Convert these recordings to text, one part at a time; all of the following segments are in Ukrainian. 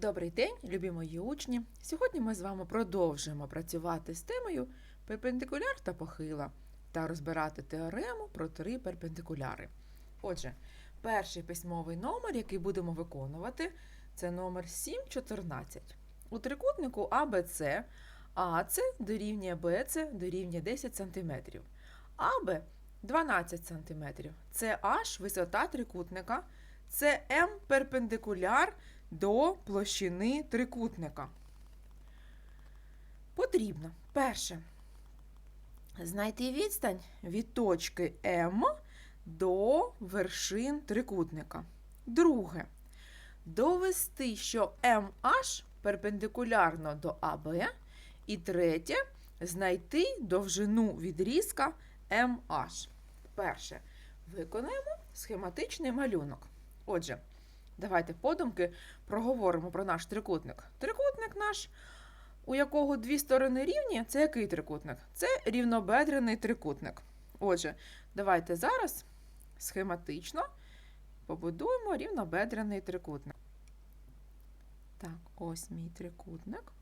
Добрий день, любі мої учні! Сьогодні ми з вами продовжуємо працювати з темою перпендикуляр та похила та розбирати теорему про три перпендикуляри. Отже, перший письмовий номер, який будемо виконувати, це номер 714. У трикутнику АБЦ АЦ дорівнює БЦ дорівнює 10 см, АБ 12 см. Це H висота трикутника, це М перпендикуляр до площини трикутника. Потрібно перше знайти відстань від точки М до вершин трикутника. Друге довести, що MH перпендикулярно до АБ. І третє знайти довжину відрізка MH. Перше виконаємо схематичний малюнок. Отже, Давайте подумки проговоримо про наш трикутник. Трикутник наш, у якого дві сторони рівні, це який трикутник? Це рівнобедрений трикутник. Отже, давайте зараз схематично побудуємо рівнобедрений трикутник. Так, ось мій трикутник.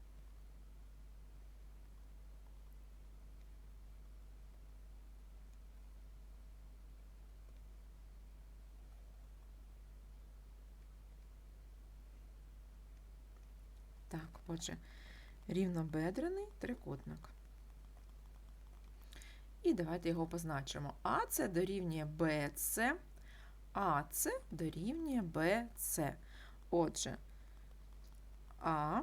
Так, отже, рівнобедрений трикутник. І давайте його позначимо. АЦ дорівнює БЦ, АЦ дорівнює БЦ. Отже, А,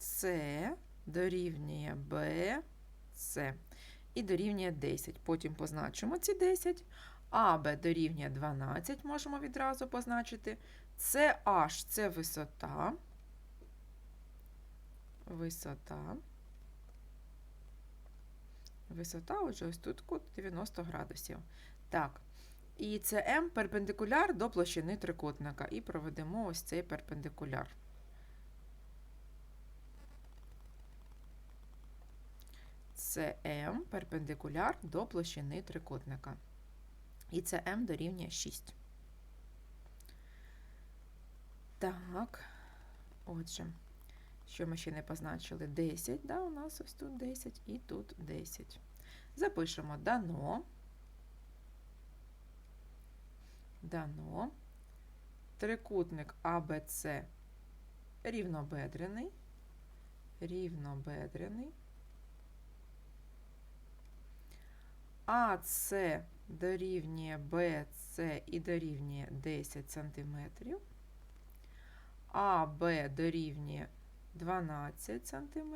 С дорівнює БЦ. І дорівнює 10. Потім позначимо ці 10. АБ дорівнює 12, можемо відразу позначити. CH – це висота висота. Висота, отже, ось тут кут 90 градусів. Так. І це М перпендикуляр до площини трикутника. І проведемо ось цей перпендикуляр. Це М перпендикуляр до площини трикутника. І це М дорівнює 6. Так, отже. Що ми ще не позначили? 10, да, у нас ось тут 10 і тут 10. Запишемо дано. Дано. Трикутник АБЦ рівнобедрений. Рівнобедрений. АС дорівнює БЦ і дорівнює 10 см. АБ дорівнює 12 см.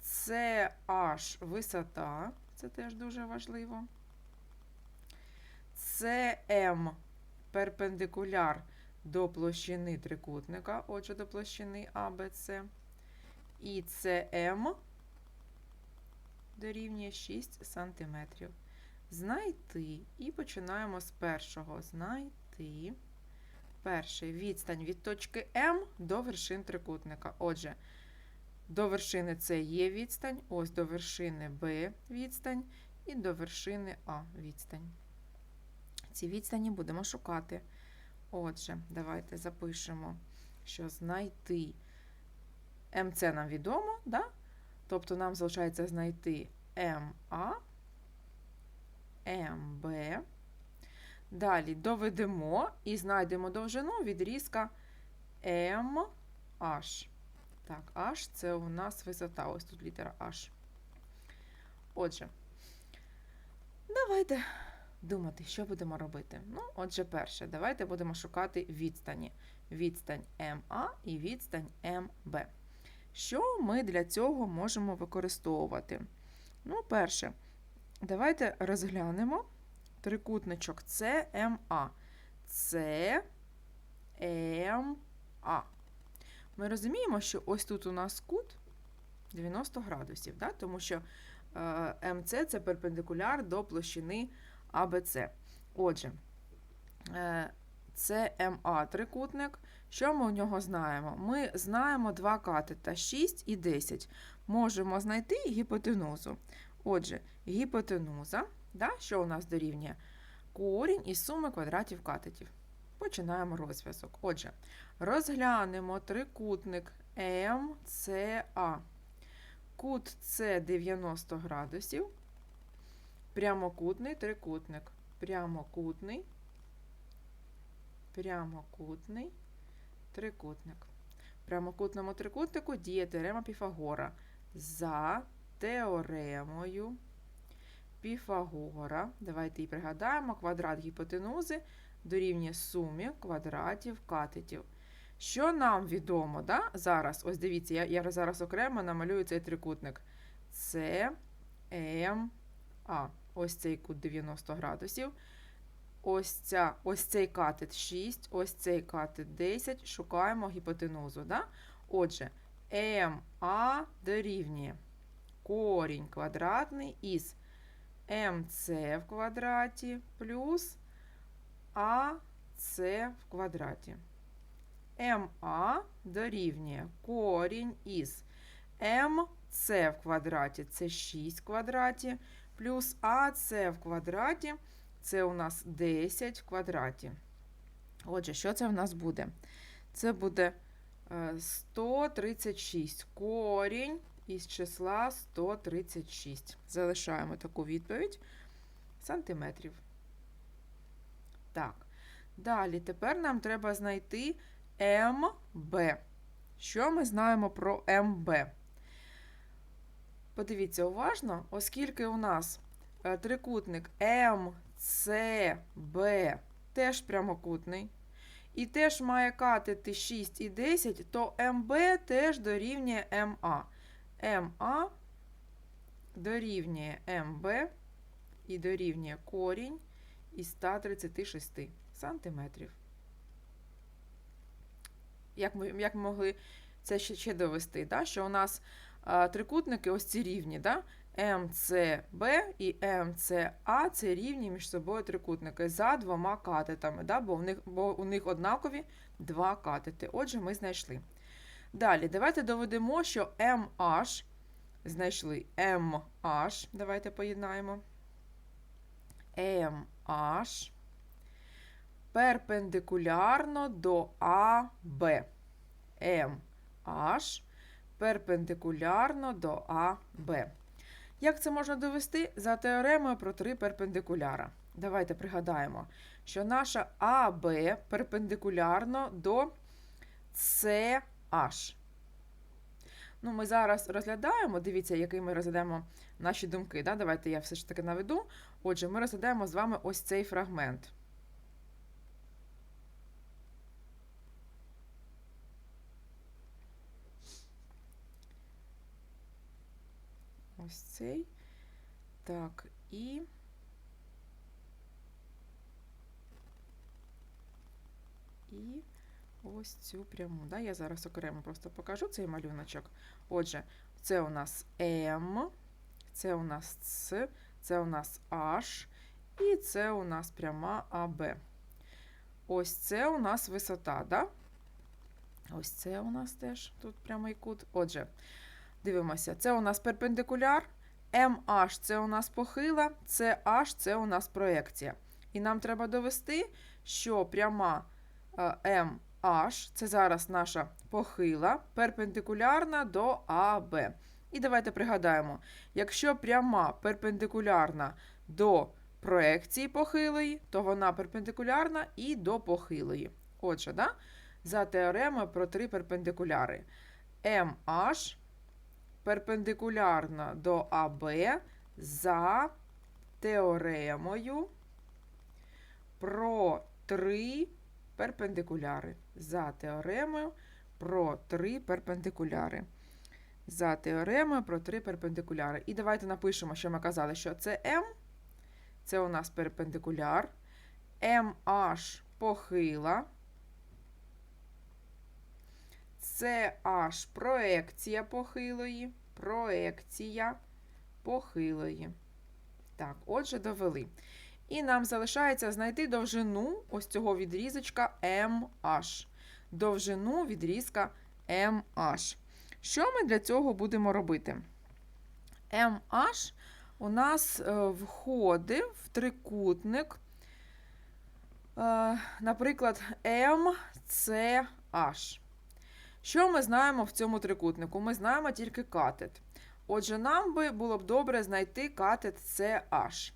Це аж висота, це теж дуже важливо. Це М перпендикуляр до площини трикутника, отже, до площини АБЦ. І це М дорівнює 6 см. Знайти. І починаємо з першого. Знайти. Перший відстань від точки М до вершин трикутника. Отже, до вершини С є відстань, ось до вершини Б відстань і до вершини А відстань. Ці відстані будемо шукати. Отже, давайте запишемо, що знайти МЦ нам відомо, да? тобто нам залишається знайти МА, МБ. Далі доведемо і знайдемо довжину відрізка MH. Так, H це у нас висота. Ось тут літера H. Отже, давайте думати, що будемо робити. Ну, отже, перше, давайте будемо шукати відстані. Відстань МА і відстань МБ. Що ми для цього можемо використовувати? Ну, перше, давайте розглянемо трикутничок CMA. CMA. Ми розуміємо, що ось тут у нас кут 90 градусів, да? тому що е, МЦ це перпендикуляр до площини АБЦ. Отже, е, це МА трикутник. Що ми у нього знаємо? Ми знаємо два катета 6 і 10. Можемо знайти гіпотенузу. Отже, гіпотенуза. Да? Що у нас дорівнює? Корінь із суми квадратів катетів. Починаємо розв'язок. Отже, Розглянемо трикутник МЦА. Кут С 90 градусів. Прямокутний трикутник. Прямокутний. Прямокутний трикутник. В прямокутному трикутнику діє теорема Піфагора. За теоремою Піфагора. Давайте її пригадаємо. Квадрат гіпотенузи дорівнює сумі квадратів катетів. Що нам відомо, да? зараз, ось дивіться, я, я зараз окремо намалюю цей трикутник. Це М, А. Ось цей кут 90 градусів. Ось, ця, ось цей катет 6, ось цей катет 10. Шукаємо гіпотенузу. Да? Отже, МА дорівнює корінь квадратний із МЦ в квадраті плюс АЦ в квадраті. МА дорівнює корінь із МЦ в квадраті це 6 в квадраті, плюс АЦ в квадраті це у нас 10 в квадраті. Отже, що це в нас буде? Це буде е, 136 корінь із числа 136. Залишаємо таку відповідь сантиметрів. Так. Далі, тепер нам треба знайти МБ. Що ми знаємо про МБ? Подивіться уважно, оскільки у нас е, трикутник МЦБ теж прямокутний, і теж має катети 6 і 10, то МБ теж дорівнює МА. МА дорівнює МБ і дорівнює корінь із 136 сантиметрів. Як ми, як ми могли це ще, ще довести? Да? Що у нас а, трикутники ось ці рівні. Да? МЦБ і МЦА це рівні між собою трикутники за двома катетами, да? бо, у них, бо у них однакові два катети. Отже, ми знайшли. Далі, давайте доведемо, що MH знайшли MH. Давайте поєднаємо. MH перпендикулярно до АБ. MH перпендикулярно до АБ. Як це можна довести? За теоремою про три перпендикуляра. Давайте пригадаємо, що наша АБ перпендикулярно до CH. Ну, Ми зараз розглядаємо, дивіться, який ми розглядаємо наші думки. Да? Давайте я все ж таки наведу. Отже, ми розглядаємо з вами ось цей фрагмент. Ось цей. Так, і. І ось цю пряму. Да? Я зараз окремо просто покажу цей малюночок. Отже, це у нас М, це у нас С, це у нас H, і це у нас пряма АБ. Ось це у нас висота, да? Ось це у нас теж тут прямий кут. Отже, дивимося, це у нас перпендикуляр, MH це у нас похила, CH це у нас проекція. І нам треба довести, що пряма MH, це зараз наша похила, перпендикулярна до АБ. І давайте пригадаємо, якщо пряма перпендикулярна до проекції похилої, то вона перпендикулярна і до похилої. Отже, да? за теоремою про три перпендикуляри. MH перпендикулярна до АБ за теоремою про три перпендикуляри. За теоремою про три перпендикуляри. За теоремою про три перпендикуляри. І давайте напишемо, що ми казали, що це М. Це у нас перпендикуляр. MH похила. Аж проекція похилої. Проекція похилої. Так, отже, довели. І нам залишається знайти довжину ось цього відрізочка MH. Довжину відрізка MH. Що ми для цього будемо робити? MH у нас е, входить в трикутник, е, наприклад, MCA. H. Що ми знаємо в цьому трикутнику? Ми знаємо тільки катет. Отже, нам би було б добре знайти катет CH.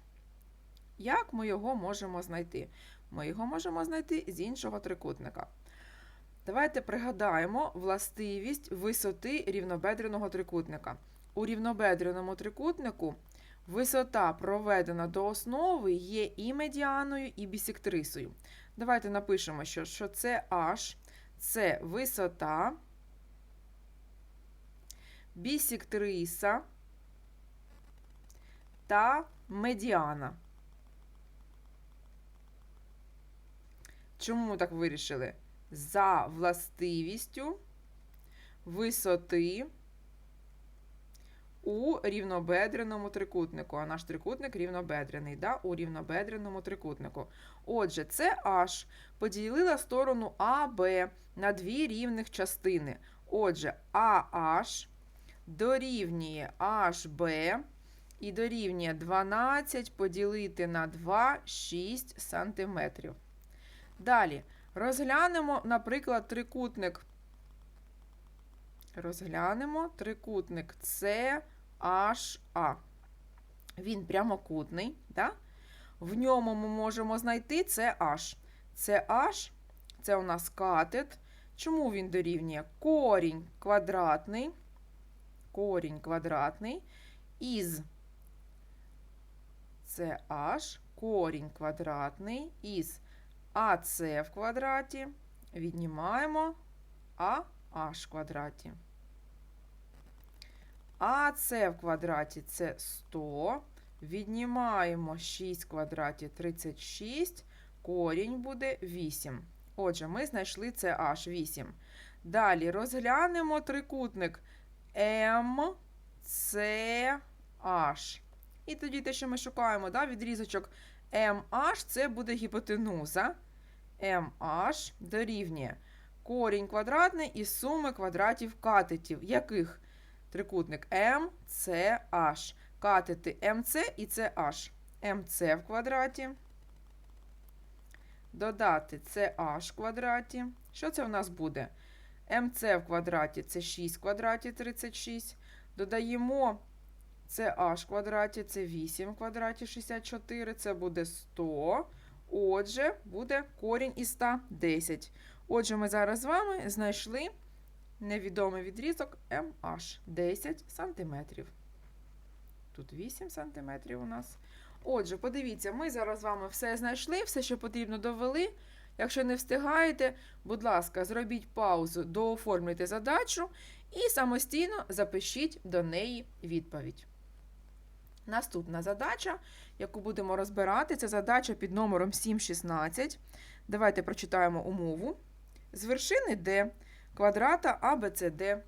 Як ми його можемо знайти? Ми його можемо знайти з іншого трикутника. Давайте пригадаємо властивість висоти рівнобедреного трикутника. У рівнобедреному трикутнику висота, проведена до основи, є і медіаною, і бісектрисою. Давайте напишемо, що, що це H це висота, бісектриса та медіана. Чому ми так вирішили? За властивістю висоти у рівнобедреному трикутнику. А наш трикутник рівнобедрений, да? у рівнобедреному трикутнику. Отже, це H поділила сторону АБ на дві рівних частини. Отже, AH дорівнює HB і дорівнює 12 поділити на 2 6 см. Далі розглянемо, наприклад, трикутник. Розглянемо трикутник CHA. Він прямокутний. Да? В ньому ми можемо знайти CH. CH це у нас катет. Чому він дорівнює? Корінь квадратний. Корінь квадратний із CH, корінь квадратний із АС в квадраті. Віднімаємо АH в квадраті. АС в квадраті це 100. Віднімаємо 6 в квадраті 36, корінь буде 8. Отже, ми знайшли це аж 8. Далі розглянемо трикутник MCH. І тоді те, що ми шукаємо, да, відрізочок MH, це буде гіпотенуза. MH дорівнює корінь квадратний із суми квадратів катетів. Яких? Трикутник MCH. Катети MC і CH. MC в квадраті. Додати CH в квадраті. Що це у нас буде? MC в квадраті це 6 в квадраті 36. Додаємо CH в квадраті це 8 в квадраті 64. Це буде 100. Отже, буде корінь із 100 10. Отже, ми зараз з вами знайшли невідомий відрізок MH 10 см. Тут 8 см у нас. Отже, подивіться, ми зараз з вами все знайшли, все, що потрібно, довели. Якщо не встигаєте, будь ласка, зробіть паузу, дооформлюйте задачу і самостійно запишіть до неї відповідь. Наступна задача, яку будемо розбирати, це задача під номером 7,16. Давайте прочитаємо умову. З вершини D квадрата ABCD,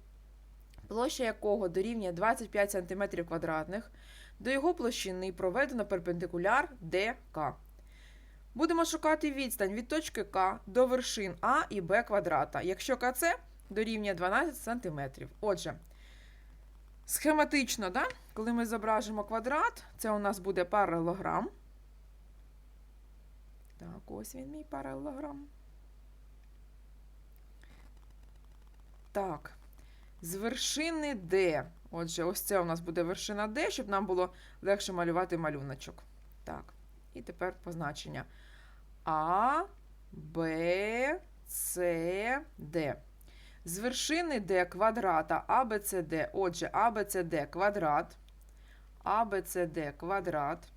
площа якого дорівнює 25 см квадратних, до його площини проведено перпендикуляр ДК. Будемо шукати відстань від точки К до вершин А і Б квадрата, якщо КЦ дорівнює 12 см. Отже, схематично, да? коли ми зображимо квадрат, це у нас буде паралелограм. Так, ось він мій паралелограм. Так, з вершини D. Отже, ось це у нас буде вершина D, щоб нам було легше малювати малюночок. Так, і тепер позначення А, Б, С, Д. З вершини D квадрата ABCD, отже, ABCD квадрат, ABCD квадрат,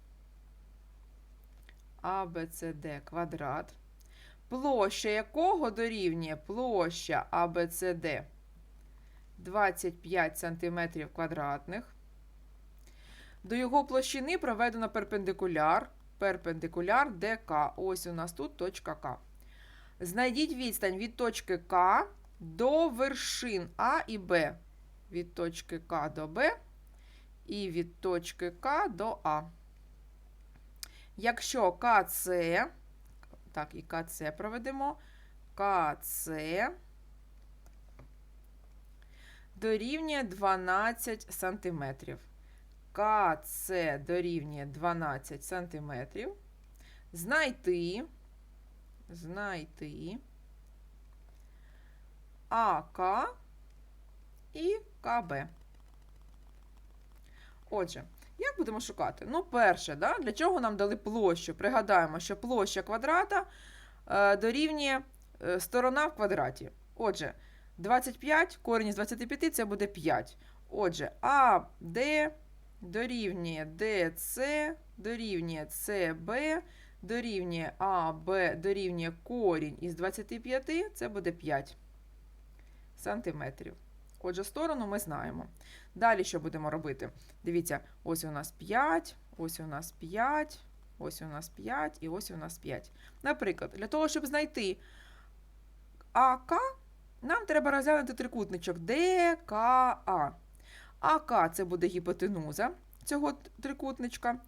ABCD квадрат, площа якого дорівнює площа ABCD 25 см квадратних. До його площини проведено перпендикуляр, перпендикуляр ДК. Ось у нас тут точка К. Знайдіть відстань від точки К до вершин А і Б. Від точки К до Б і від точки К до А. Якщо КЦ, так, і КЦ проведемо, КЦ дорівнює 12 см. КЦ дорівнює 12 см. Знайти, знайти АК і КБ. Отже, як будемо шукати? Ну, перше, да? для чого нам дали площу? Пригадаємо, що площа квадрата е, дорівнює е, сторона в квадраті. Отже, 25, корінь із 25 це буде 5. Отже, АД дорівнює ДЦ, дорівнює СБ, дорівнює АБ, дорівнює корінь із 25, це буде 5 сантиметрів. Отже, сторону ми знаємо. Далі що будемо робити? Дивіться, ось у нас 5, ось у нас 5, ось у нас 5 і ось у нас 5. Наприклад, для того, щоб знайти АК, нам треба розглянути трикутничок ДКА. АК це буде гіпотенуза цього трикутничка.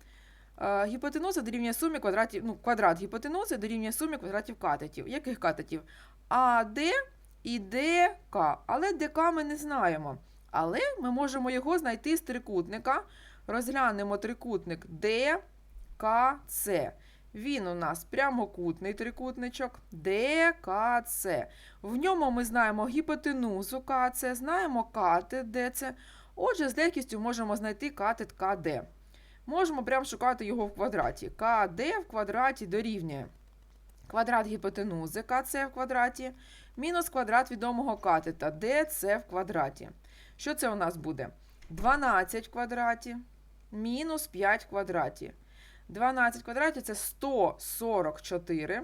Е, Гіпотенуза дорівнює сумі квадратів, ну, квадрат гіпотенузи дорівнює сумі квадратів катетів. Яких катетів? АД і ДК. Але ДК ми не знаємо. Але ми можемо його знайти з трикутника. Розглянемо трикутник ДКЦ. Він у нас прямокутний трикутничок ДКЦ. В ньому ми знаємо гіпотенузу КЦ, знаємо катет ДЦ. Отже, з легкістю можемо знайти катет КД. Можемо прямо шукати його в квадраті. КД в квадраті дорівнює квадрат гіпотенузи КЦ в квадраті мінус квадрат відомого катета ДЦ в квадраті. Що це у нас буде? 12 в квадраті мінус 5 в квадраті. 12 в квадраті це 144.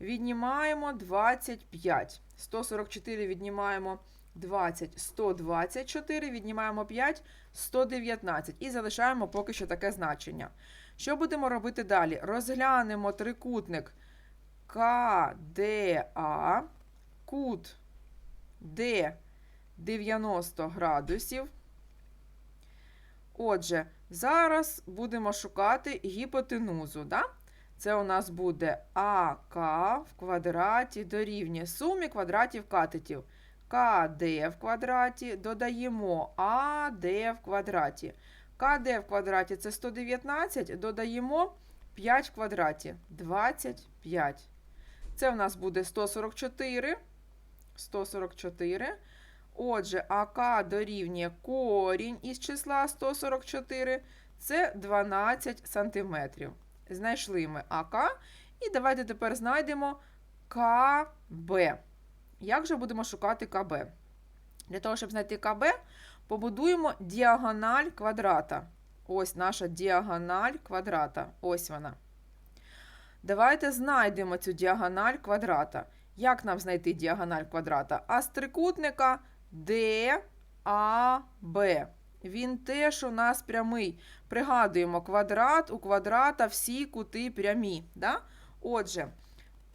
Віднімаємо 25. 144 віднімаємо 20, 124, віднімаємо 5, 119. І залишаємо поки що таке значення. Що будемо робити далі? Розглянемо трикутник КДА, кут Д 90 градусів. Отже, зараз будемо шукати гіпотенузу. Да? Це у нас буде АК в квадраті дорівнює сумі квадратів катетів. КД в квадраті додаємо АД в квадраті. КД в квадраті це 119, додаємо 5 в квадраті 25. Це у нас буде 144. 144. Отже, АК дорівнює корінь із числа 144. Це 12 сантиметрів. Знайшли ми АК. І давайте тепер знайдемо КБ. Як же будемо шукати КБ? Для того, щоб знайти КБ, побудуємо діагональ квадрата. Ось наша діагональ квадрата. Ось вона. Давайте знайдемо цю діагональ квадрата. Як нам знайти діагональ квадрата? А з трикутника DAB. Він теж у нас прямий. Пригадуємо, квадрат у квадрата всі кути прямі. Да? Отже,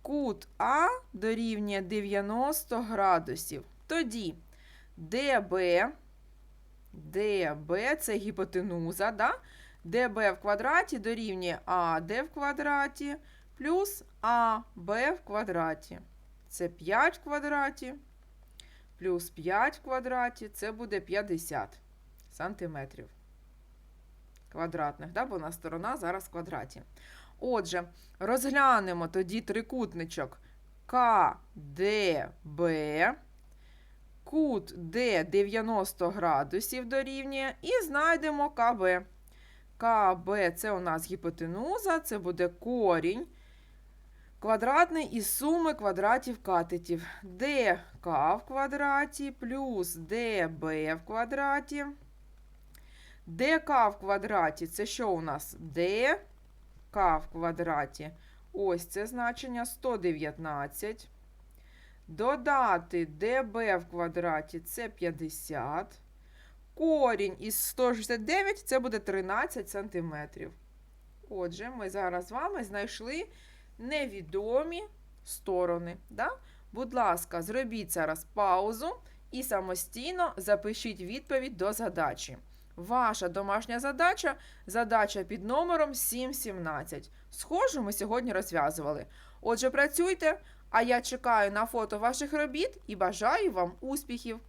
кут А дорівнює 90 градусів. Тоді ДБ, ДБ це гіпотенуза, да? ДБ в квадраті дорівнює АД в квадраті плюс АБ в квадраті. Це 5 в квадраті плюс 5 в квадраті, це буде 50 сантиметрів квадратних, да? бо у нас сторона зараз в квадраті. Отже, розглянемо тоді трикутничок КДБ. Кут Д 90 градусів дорівнює, і знайдемо КБ. КБ це у нас гіпотенуза, це буде корінь квадратний із суми квадратів катетів. ДК в квадраті плюс ДБ в квадраті. ДК в квадраті це що у нас? ДК в квадраті. Ось це значення 119. Додати ДБ в квадраті це 50. Корінь із 169 це буде 13 сантиметрів. Отже, ми зараз з вами знайшли невідомі сторони. Да? Будь ласка, зробіть зараз паузу і самостійно запишіть відповідь до задачі. Ваша домашня задача задача під номером 717. Схожу ми сьогодні розв'язували. Отже, працюйте, а я чекаю на фото ваших робіт і бажаю вам успіхів!